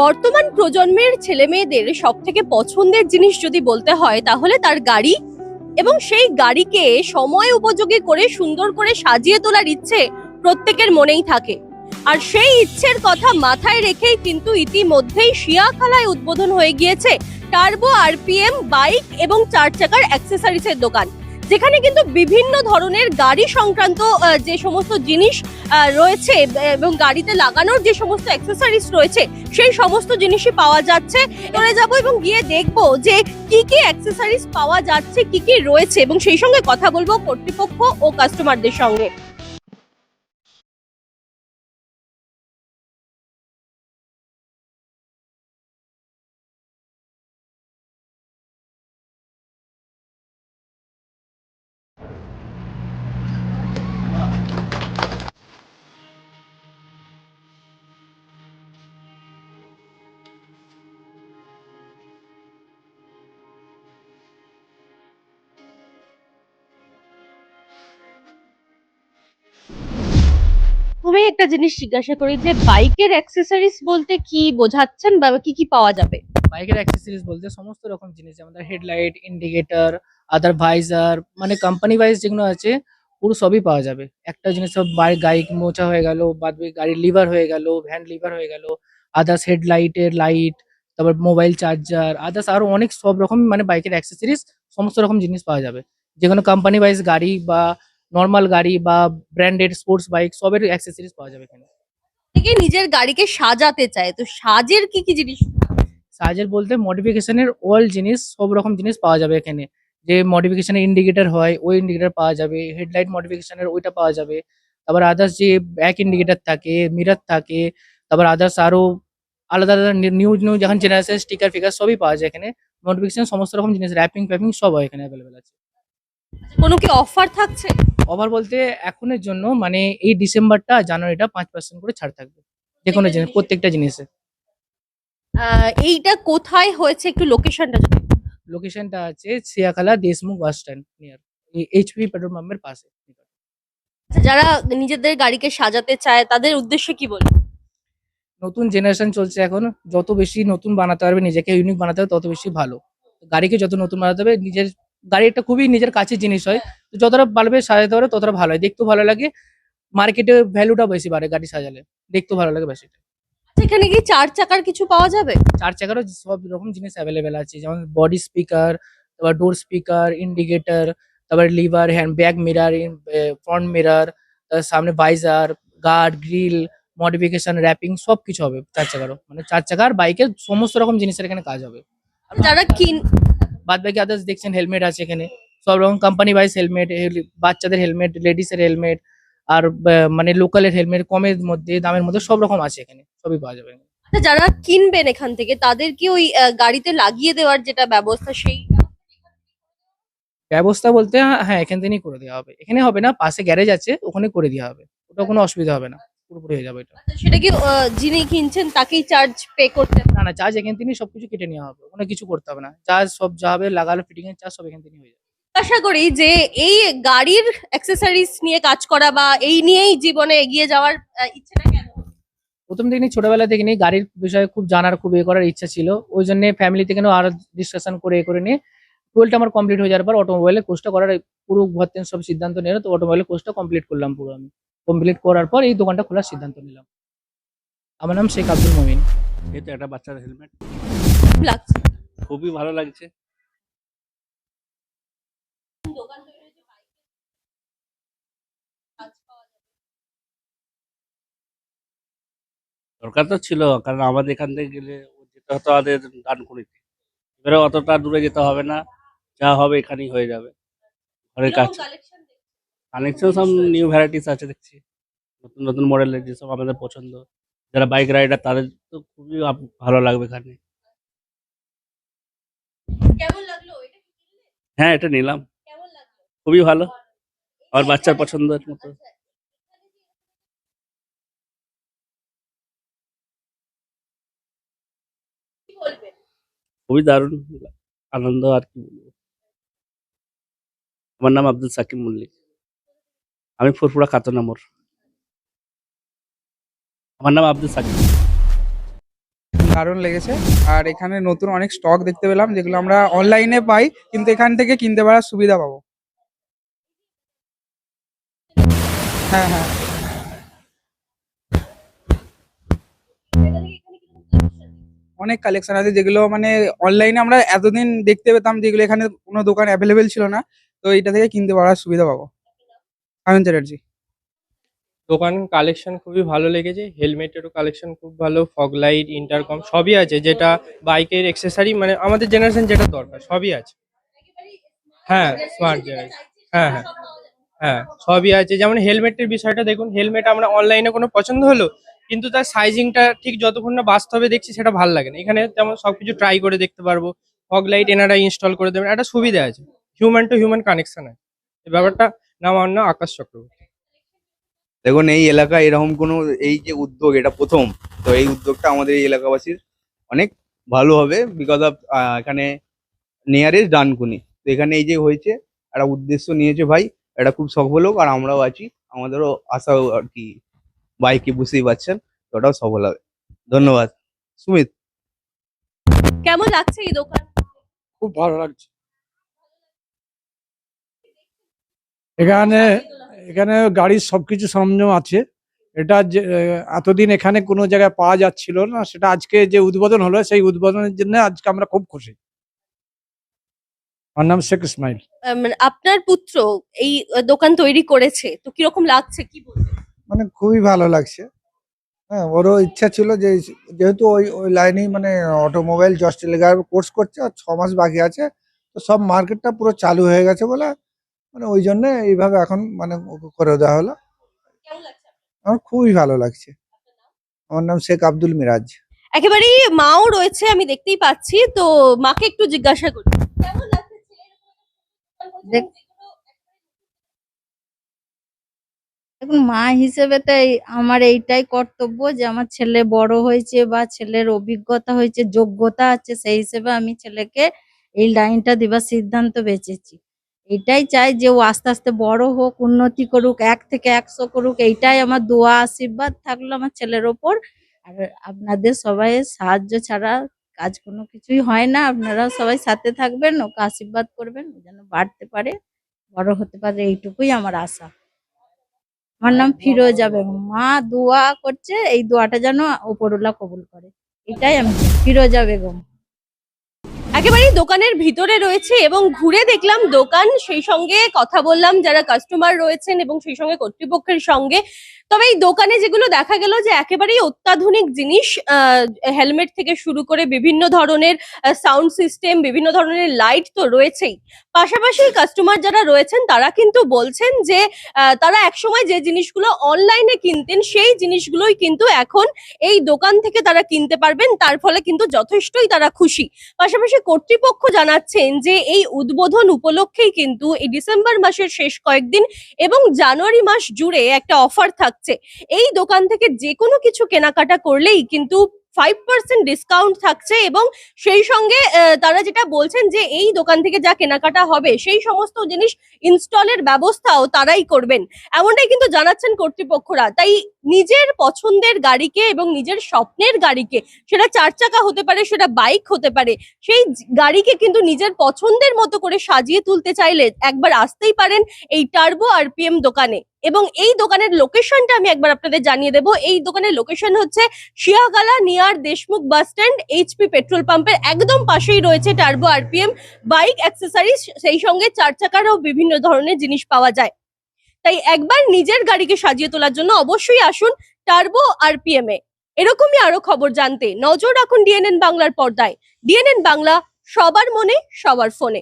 বর্তমান প্রজন্মের ছেলে মেয়েদের সব থেকে পছন্দের জিনিস যদি বলতে হয়, তাহলে তার গাড়ি এবং সেই গাড়িকে সময় উপযোগী করে, সুন্দর করে সাজিয়ে তোলার ইচ্ছে প্রত্যেকের মনেই থাকে। আর সেই ইচ্ছের কথা মাথায় রেখেই কিন্তু ইতিমধ্যেই শিয়াখালায় উদ্বোধন হয়ে গিয়েছে টার্বো আরপিএম বাইক এবং চার চাকার অ্যাক্সেসরিজের দোকান। যেখানে কিন্তু বিভিন্ন ধরনের গাড়ি সংক্রান্ত যে সমস্ত জিনিস রয়েছে, এবং গাড়িতে লাগানোর যে সমস্ত অ্যাক্সেসরিজ রয়েছে, সেই সমস্ত জিনিসই পাওয়া যাচ্ছে। চলে যাব এবং গিয়ে দেখব যে কি কি অ্যাক্সেসরিজ পাওয়া যাচ্ছে, কি কি রয়েছে, এবং সেই সঙ্গে কথা বলব কর্তৃপক্ষ ও কাস্টমারদের সঙ্গে। একটা জিনিস জিজ্ঞাসা করি যে বাইকের অ্যাক্সেসরিজ বলতে কি বোঝাচ্ছেন বা কি কি পাওয়া যাবে? বাইকের অ্যাক্সেসরিজ বলতে সমস্ত রকম জিনিস, যেমন হেডলাইট ইন্ডিকেটর আদার ভাইজার মানে কোম্পানি ওয়াইজ যেগুলো আছে, পুরো সবই পাওয়া যাবে। একটা জিনিস সব গাড়ি মোচা হয়ে গেল, বাদ গাড়ির লিভার হয়ে গেল ভ্যান লিভার হয়ে গেল আদার্স হেডলাইটের লাইট তারপর মোবাইল চার্জার আদার্স আরও অনেক সব রকম মানে বাইকের অ্যাক্সেসরিজ সমস্ত রকম জিনিস পাওয়া যাবে। যে কোনো কোম্পানি ওয়াইজ গাড়ি বা নর্মাল গাড়ি বা ব্র্যান্ডেড স্পোর্টস বাইক সবের অ্যাক্সেসরিজ পাওয়া যাবে এখানে। থেকে নিজের গাড়িকে সাজাতে চায় তো সাজের কি কি জিনিস? সাজের বলতে মডিফিকেশনের অল জিনিস সব রকম জিনিস পাওয়া যাবে এখানে। যে মডিফিকেশনের ইন্ডিকেটর হয় ওই ইন্ডিকেটর পাওয়া যাবে হেডলাইট মডিফিকেশনের ওইটা পাওয়া যাবে। তারপর আদার্স যে ব্যাক ইন্ডিকেটর থাকে মিরর থাকে তারপর আদার্স আরও আলাদা আলাদা নিউ নিউ যখন জেনারেশন স্টিকার ফিকার সবই পাওয়া যায় এখানে। নোটিফিকেশন সমস্ত রকম জিনিস র্যাপিং ফ্যাপিং সব হয় এখানে অ্যাভেলেবেল আছে। কোনো কি অফার থাকছে? অফার বলতে এখনের জন্য মানে এই ডিসেম্বরটা জানুয়ারিটা পাঁচ পার্সেন্ট করে ছাড় থাকবে যে কোনো জিনিস প্রত্যেকটা জিনিসে। এইটা কোথায় হয়েছে? একটু লোকেশনটা লোকেশনটা আছে Siakhala Deshmukh bus stand near HP petrol পাম্পের পাশে। আচ্ছা, যারা নিজেদের গাড়িকে সাজাতে চায় তাদের উদ্দেশ্যে কি বলব? নতুন জেনারেশন চলছে এখন যত বেশি নতুন বানাতে পারবে নিজেকে ইউনিক বানাতে হবে তত বেশি ভালো। গাড়িকে যত নতুন বানাতে হবে নিজের গাড়ি একটা খুবই নিজের কাছের জিনিস হয়। তো যতটা পারবে সাজাতে পারে ততটা ভালো হয়। দেখতেও ভালো লাগে। মার্কেটে ভ্যালুটা বেশি বাড়ে গাড়ি সাজালে। দেখতেও ভালো লাগে বেশি। আচ্ছা, এখানে কি চার চাকার কিছু পাওয়া যাবে? চার চাকারও সব রকম জিনিস অ্যাভেলেবেল আছে। যেমন বডি স্পিকার তারপর ডোর স্পিকার ইন্ডিকেটর তারপর lever hand back mirror front mirror সামনে visor guard grill modification wrapping সব কিছু হবে চার চাকারও। মানে চার চাকার বাইকের সমস্ত রকম জিনিসের এখানে কাজ হবে। যারা কিন বাদ বাকি আদার্স দেখছেন হেলমেট আছে এখানে। সব রকম কোম্পানি ওয়াইজ হেলমেট বাচ্চাদের হেলমেট লেডিসের হেলমেট আর মানে লোকালের হেলমেট কমের মধ্যে দামের মধ্যে সব রকম আছে এখানে সবই পাওয়া যাবে আচ্ছা, যারা কিনবেন এখান থেকে তাদের কি ওই গাড়িতে লাগিয়ে দেওয়ার যেটা ব্যবস্থা সেই ব্যবস্থা বলতে হ্যাঁ, হ্যাঁ এখান থেকেই করে দেওয়া হবে। এখানে হবে না পাশে গ্যারেজ আছে ওখানে করে দেওয়া হবে। ওটা কোনো অসুবিধা হবে না। পুরোপুরি হয়ে যাবে এটা। আচ্ছা, সেটা কি যিনি কিনছেন তাকেই চার্জ পে করতে না না চার্জ এখান থেকেই সবকিছু কেটে নেওয়া হবে। ওখানে কিছু করতে হবে না। চার্জ সব যা হবে লাগালো ফিটিং এর চার্জ সব এখান থেকেই হয়ে যাবে। আশা করি যে এই গাড়ির অ্যাক্সেসরিজ নিয়ে কাজ করা বা এই নিয়েই জীবনে এগিয়ে যাওয়ার ইচ্ছেটা কেন প্রথম থেকে ছোটবেলা থেকে নিয়ে গাড়ির বিষয়ে খুব জানার খুব এ করার ইচ্ছা ছিল। ওই জন্য ফ্যামিলি থেকে আরও ডিসকাশন করে এ করে নিয়ে টুয়েলভটা আমার কমপ্লিট হয়ে যাওয়ার পর অটোমোবাইলে কোর্সটা করার পুরো ভর্তি সব সিদ্ধান্ত নিয়ে তো অটোমোবাইলে কোর্সটা কমপ্লিট করলাম পুরো আমি। কমপ্লিট করার পর এই দোকানটা খোলার সিদ্ধান্ত নিলাম। আমার নাম শেখ আব্দুল মমিন। এই তো একটা বাচ্চার হেলমেট লাগছে। খুবই ভালো লাগছে। দরকার তো ছিল কারণ আমাদের এখান থেকে গেলে যেতে হতো আমাদের ডানকুনিতে। এবারে অতটা দূরে যেতে হবে না যা হবে এখানেই হয়ে যাবে। ঘরের কাছে কানেকশন সব নিউ ভ্যারাইটিস আছে দেখছি। নতুন নতুন মডেলের যেসব আমাদের পছন্দ যারা বাইক রাইডার তাদের তো খুবই ভালো লাগবে এখানে? হ্যাঁ এটা নিলাম। খুবই ভালো। আর বাচ্চার পছন্দের মতো। আচ্ছা, খুবই দারুণ আনন্দ আর কি বলব। আমার নাম আব্দুল সাকিব মল্লিক। আমি ফুরফুরা খাতনামর আমার নাম আব্দুল সাকিব। দারুণ লেগেছে। আর এখানে নতুন অনেক স্টক দেখতে পেলাম, যেগুলো আমরা অনলাইনে পাই, কিন্তু এখান থেকে কিনতে পারার সুবিধা পাবো। হ্যাঁ হ্যাঁ। অনেক কালেকশন আছে যেগুলো মানে অনলাইনে আমরা এতদিন দেখতে পেতাম যেগুলো এখানে কোনো দোকান অ্যাভেলেবেল ছিল না, তো এটা থেকে কিনতে পারার সুবিধা পাবো। সায়ন চ্যাটার্জি দোকান কালেকশন খুবই ভালো লেগেছে হেলমেটেরও কালেকশন খুব ভালো ফগ লাইট ইন্টারকম সবই আছে, যেটা বাইকের এক্সেসারি মানে আমাদের জেনারেশন যেটা দরকার, সবই আছে। হ্যাঁ স্মার্ট জেনারেশন হ্যাঁ হ্যাঁ হ্যাঁ সবই আছে। যেমন হেলমেটের বিষয়টা দেখুন হেলমেট আমরা অনলাইনে কোনো পছন্দ হলো, কিন্তু তার সাইজিংটা ঠিক যতক্ষণ না বাস্তবে দেখছি সেটা ভালো লাগে না। এখানে যেমন সবকিছু ট্রাই করে দেখতে পারব ফগ লাইট এনারা ইনস্টল করে দেবেন, একটা সুবিধা আছে হিউম্যান টু হিউম্যান কানেকশন আছে। ব্যাপারটা নাম আমার নাম আকাশ চক্রবর্তী। দেখুন এই এলাকায় এরকম কোনো এই যে উদ্যোগ এটা প্রথম। তো এই উদ্যোগটা আমাদের এই এলাকাবাসীর অনেক ভালো হবে বিকজ অফ এখানে নিয়ারেস্ট ডানকুনি। তো এখানে এই যে হয়েছে একটা উদ্দেশ্য নিয়েছে ভাই এটা খুব সফল হোক আর আমরাও আছি। আমাদেরও আশা আর কি বাইকে বুঝতেই পারছেন তো ওটাও সফল হবে। ধন্যবাদ। সুমিত। কেমন লাগছে এই দোকান? খুব ভালো লাগছে। এখানে এখানে গাড়ির সবকিছু সরঞ্জাম আছে। এটা যে এতদিন এখানে কোনো জায়গায় পাওয়া যাচ্ছিল না সেটা আজকে যে উদ্বোধন হলো সেই উদ্বোধনের জন্য আজকে আমরা খুব খুশি। আমার নাম শেখ ইসমাইল। মানে আপনার পুত্র এই দোকান তৈরি করেছে তো কীরকম লাগছে কি বলবেন? মানে খুবই ভালো লাগছে। হ্যাঁ ওরও ইচ্ছা ছিল যে যেহেতু ওই ওই লাইনেই মানে অটোমোবাইল জস্ট লেগার কোর্স করছে আর ছ মাস বাকি আছে তো সব মার্কেটটা পুরো চালু হয়ে গেছে বলে মানে ওই জন্য এইভাবে এখন মানে করে দেওয়া হলো? আমার খুবই ভালো লাগছে। আমার নাম শেখ আব্দুল মিরাজ। একেবারেই মাও রয়েছে আমি দেখতেই পাচ্ছি। তো মাকে একটু জিজ্ঞাসা করি। দেখুন মা হিসেবে তো এই- আমার এইটাই কর্তব্য যে আমার ছেলে বড় হয়েছে বা ছেলের অভিজ্ঞতা হয়েছে যোগ্যতা আছে সেই হিসেবে আমি ছেলেকে এই লাইনটা দেবার সিদ্ধান্ত বেঁচেছি এটাই চাই যে ও আস্তে আস্তে বড় হোক, উন্নতি করুক, এক থেকে একশো করুক, এইটাই আমার দোয়া, আশীর্বাদ থাকল আমার ছেলের ওপর। আর আপনাদের সবাই সাহায্য ছাড়া কাজ কোনো কিছুই হয় না। আপনারা সবাই সাথে থাকবেন, ওকে আশীর্বাদ করবেন যেন বাড়তে পারে, বড় হতে পারে, এইটুকুই আমার আশা। আমার নাম ফিরোজা বেগম। মা দোয়া করছে, এই দোয়াটা যেন ওপরওয়ালা কবুল করে। এটাই আমি। ফিরোজা বেগম। একেবারেই দোকানের ভিতরে রয়েছে এবং ঘুরে দেখলাম দোকান। সেই সঙ্গে কথা বললাম যারা কাস্টমার রয়েছেন এবং সেই সঙ্গে কর্তৃপক্ষের সঙ্গে তবে এই দোকানে যেগুলো দেখা গেল যে একেবারেই অত্যাধুনিক জিনিস হেলমেট থেকে শুরু করে বিভিন্ন ধরনের সাউন্ড সিস্টেম, বিভিন্ন ধরনের লাইট তো রয়েছেই। পাশাপাশি কাস্টমার যারা রয়েছেন তারা কিন্তু বলছেন যে তারা একসময় যে জিনিসগুলো অনলাইনে কিনতেন সেই জিনিসগুলোই কিন্তু এখন এই দোকান থেকে তারা কিনতে পারবেন, তার ফলে কিন্তু যথেষ্টই তারা খুশি। পাশাপাশি কর্তৃপক্ষ জানাচ্ছেন যে, এই উদ্বোধন উপলক্ষেই কিন্তু এই ডিসেম্বর মাসের শেষ কয়েকদিন এবং জানুয়ারি মাস জুড়ে একটা অফার থাকছে এই দোকান থেকে যে কোনো কিছু কেনাকাটা করলেই কিন্তু ফাইভ পার্সেন্ট ডিসকাউন্ট থাকছে এবং সেই সঙ্গে তারা যেটা বলছেন যে এই দোকান থেকে যা কেনাকাটা হবে, সেই সমস্ত জিনিস ইনস্টলের ব্যবস্থাও তারাই করবেন। এমনটাই কিন্তু জানাচ্ছেন কর্তৃপক্ষরা। তাই নিজের পছন্দের গাড়িকে এবং নিজের স্বপ্নের গাড়িকে, সেটা চার চাকা হতে পারে, সেটা বাইক হতে পারে, সেই গাড়িকে কিন্তু নিজের পছন্দের মতো করে সাজিয়ে তুলতে চাইলে একবার আসতেই পারেন এই টার্বো আরপিএম দোকানে। এবং এই দোকানের লোকেশনটা আমি একবার আপনাদের জানিয়ে দেবো। এই দোকানের লোকেশন হচ্ছে Siakhala near Deshmukh bus stand HP petrol পাম্পের একদম পাশেই রয়েছে টার্বো আরপিএম বাইক অ্যাক্সেসরিজ সেই সঙ্গে চার চাকারও বিভিন্ন ধরনের জিনিস পাওয়া যায়। তাই একবার নিজের গাড়িকে সাজিয়ে তোলার জন্য অবশ্যই আসুন টার্বো আরপিএম এ এরকমই আরও খবর জানতে নজর রাখুন ডিএনএন বাংলার পর্দায়। ডিএনএন বাংলা, সবার মনে, সবার ফোনে।